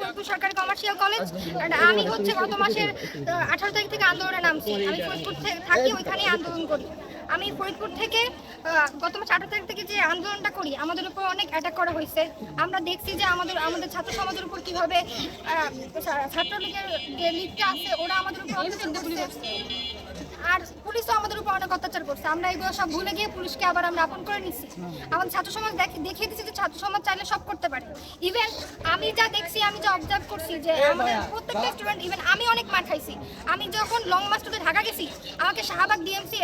ফরিদপুর সরকারি commercial college আমি হচ্ছে গত মাসের আঠারো তারিখ থেকে আন্দোলনে নামছি। আমি ফরিদপুর থেকে থাকি ওইখানেই আন্দোলন করি। আমি ফরিদপুর থেকে গত মাস আঠারো তারিখ থেকে যে আন্দোলনটা করি আমাদের উপর অনেক অ্যাটাক করা হয়েছে। আমরা দেখছি যে আমাদের আমাদের ছাত্র সমাজের উপর কীভাবে ছাত্রলীগের যে লিগটা আছে ওরা আমাদের উপর আর পুলিশও আমাদের উপর অনেক অত্যাচার করছে। আমরা এগুলো সব ভুলে গিয়ে পুলিশকে আবার আমরা আপন করে নিচ্ছি আমাদের ছাত্র সমাজ দেখে- দেখিয়ে দিচ্ছে যে ছাত্র সমাজ চাইলে সব করতে পারে। ইভেন আমি যা দেখছি আমি যা অবজার্ভ করছি যে আমাদের প্রত্যেকটা স্টুডেন্ট ইভেন আমি অনেক মার খাইছি। আমি যখন লং টুতে ঢাকা গেছি আমাকে শাহবাগ ডিএমসি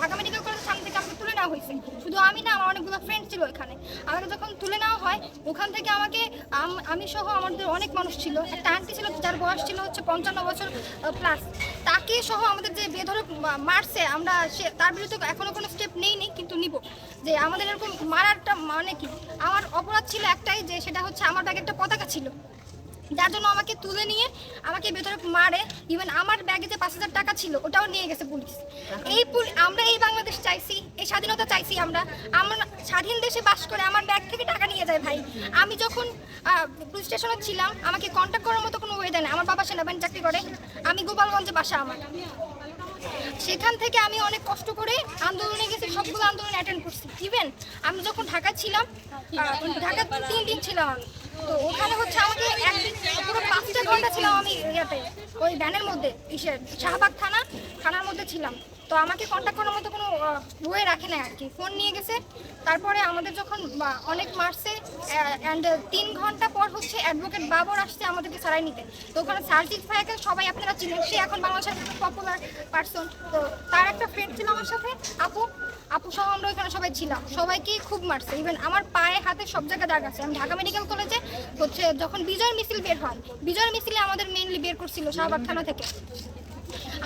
ঢাকা মেডিকেল কলেজের সামনে থেকে আমাকে তুলে নেওয়া হয়েছে। শুধু আমি না আমার অনেকগুলো ফ্রেন্ড ছিল এখানে। আমাকে যখন তুলে নেওয়া হয় ওখান থেকে আমাকে আম- আমি সহ আমাদের অনেক মানুষ ছিল। একটা আন্টি ছিল যার বয়স ছিল হচ্ছে পঞ্চান্ন বছর প্লাস তাকে সহ আমাদের যে বেধরক মারছে, আমরা সে তার বিরুদ্ধে এখনও কোনো স্টেপ নেইনি, কিন্তু নিব। যে আমাদের এরকম মারারটা মানে কি? আমার অপরাধ ছিল একটাই, যে সেটা হচ্ছে আমার ব্যাগে একটা পতাকা ছিল। যার জন্য আমাকে তুলে নিয়ে আমাকে ভেতরে মারে। ইভেন আমার ব্যাগে যে পাঁচ হাজার টাকা ছিল, ওটাও নিয়ে গেছে পুলিশ। এই আমরা এই বাংলাদেশ চাইছি, এই স্বাধীনতা চাইছি আমরা। আমরা স্বাধীন দেশে বাস করে আমার ব্যাগ থেকে টাকা নিয়ে যায় ভাই। আমি যখন পুলিশ স্টেশনে ছিলাম, আমাকে কন্ট্যাক্ট করার মতো কোনো ওয়েদার দেয় না আমার বাবা সেনাবাহিনী চাকরি করে। আমি গোপালগঞ্জে বাসা আমার। সেখান থেকে আমি অনেক কষ্ট করে আন্দোলনে গেছি, সবগুলো আন্দোলন অ্যাটেন্ড করছি। ইভেন আমি যখন ঢাকা ছিলাম ঢাকা তিন দিন ছিলাম আমি, তো ওখানে হচ্ছে আমাকে একদিন পুরো পাঁচটা ঘণ্টা ছিলাম আমি ইয়াতে, ওই ব্যানের মধ্যে ইসের শাহবাগ থানা থানার মধ্যে ছিলাম। তো আমাকে কন্ট্যাক্ট করার মতো কোনো ওয়ে রাখে না আর কি ফোন নিয়ে গেছে। তারপরে আমাদের যখন অনেক মারছে অ্যান্ড তিন ঘণ্টা পর হচ্ছে অ্যাডভোকেট বাবর আসছে আমাদেরকে ছাড়াই নিতে। তো ওখানে সার্জিৎ ভাইকে সবাই আপনারা চিনেন। সে এখন বাংলাদেশের পপুলার পার্সন তো তার একটা ফ্রেন্ড ছিল আমার সাথে, আপু। আপু সহ আমরা ওইখানে সবাই ছিলাম। সবাইকে খুব মারছে। ইভেন আমার পায়ে, হাতে সব জায়গায় দাগ আছে। আমি ঢাকা মেডিকেল কলেজে হচ্ছে যখন বিজয় মিছিল বের হয়, বিজয় মিছিলে আমাদের মেইনলি বের করছিল শাহবাগ থানা থেকে।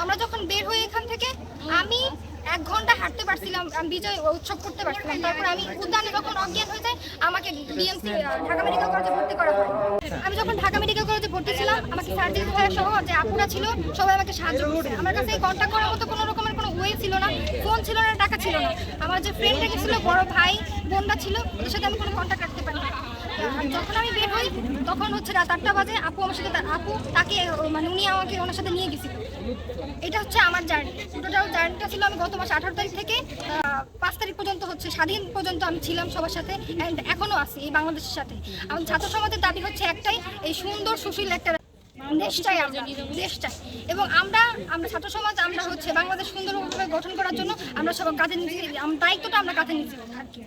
আমরা যখন বের হই এখান থেকে আমি এক ঘণ্টা হাঁটতে পারছিলাম বিজয় উৎসব করতে পারছিলাম তারপর আমি উদ্যানে যখন অজ্ঞান হয়ে যায় আমাকে ডিএমসি ঢাকা মেডিকেল কলেজে ভর্তি করা হয়। আমি যখন ঢাকা মেডিকেল কলেজে ভর্তি ছিলাম আমাকে সার্জিক ভাইয়া সহ যে আপুরা ছিল সবাই আমাকে সাহায্য করছে। আমার কাছে কন্ট্যাক্ট করার মতো কোনো রকমের কোনো ওয়ে ছিল না ফোন ছিল না টাকা ছিল না। আমার যে ফ্রেন্ড ছিল বড় ভাই বোনরা ছিল ওদের সাথে আমি কোনো কন্ট্যাক্ট রাখতে পারি না যখন আমি বের হই, তখন হচ্ছে রাত আটটা বাজে, আপু আমার সাথে আপু তাকে মানে উনি আমাকে ওনার সাথে নিয়ে গেছিল। এটা হচ্ছে আমার জার্নি। টোটাল জার্নিটা ছিল আমি গত মাসে আঠারো তারিখ থেকে পাঁচ তারিখ পর্যন্ত হচ্ছে, স্বাধীন পর্যন্ত আমি ছিলাম সবার সাথে অ্যান্ড এখনও আছি এই বাংলাদেশের সাথে। আমার ছাত্র সমাজের দাবি হচ্ছে একটাই, এই সুন্দর সুশীল একটা দেশ চাই আমরা, দেশ চাই। এবং আমরা আমরা ছাত্র সমাজ, আমরা হচ্ছে বাংলাদেশ সুন্দরভাবে গঠন করার জন্য আমরা সব কাজে নিচ্ছি দায়িত্বটা আমরা কাঁধে নিচ্ছি আর কি